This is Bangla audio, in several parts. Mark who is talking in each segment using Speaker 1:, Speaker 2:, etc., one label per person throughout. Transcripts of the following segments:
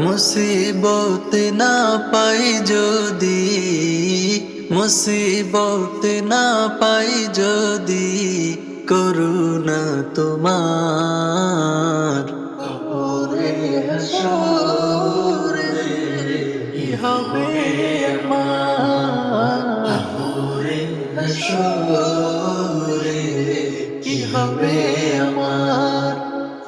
Speaker 1: মুসিবত না পাই যদি মুসিবত না পাই যদি করুণা তোমার। হবে কি হবে আমার?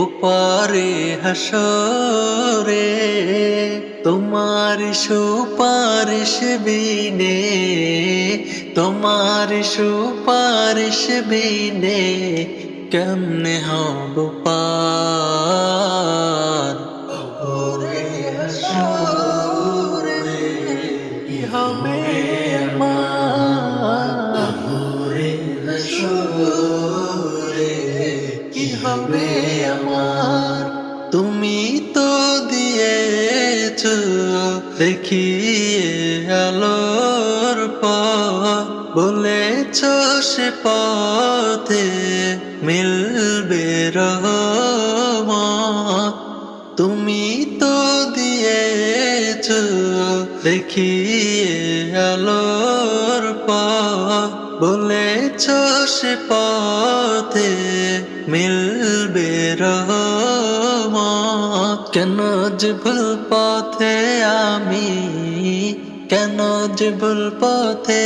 Speaker 1: ওপারে হাসরে তোমার সুপারিশ বিনে তোমার সুপারিশ বিনে কেমনে হব পার? হবে? হবে আমার। তুমি তো দিয়েছ, দেখিয়ে আলোর পথ। বলেছ সে পথে মিলবে তুমি তো দিয়েছ, দেখিয়ে আলোর পথ। বলেছ সে পথে মিলবে কেন যে ভুল পথে আমি, কেন যে ভুল পথে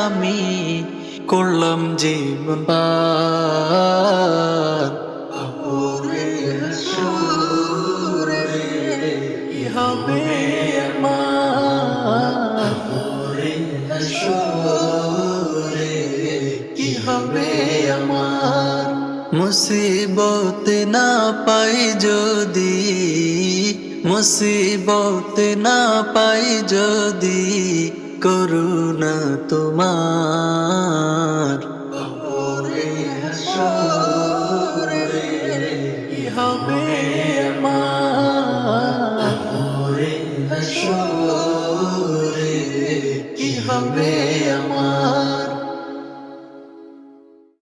Speaker 1: আমি করলাম জীবন পার? মুসিবত না পাই যদি মুসিবত না পাই যদি করুণা তোমার। কি হবে আমার?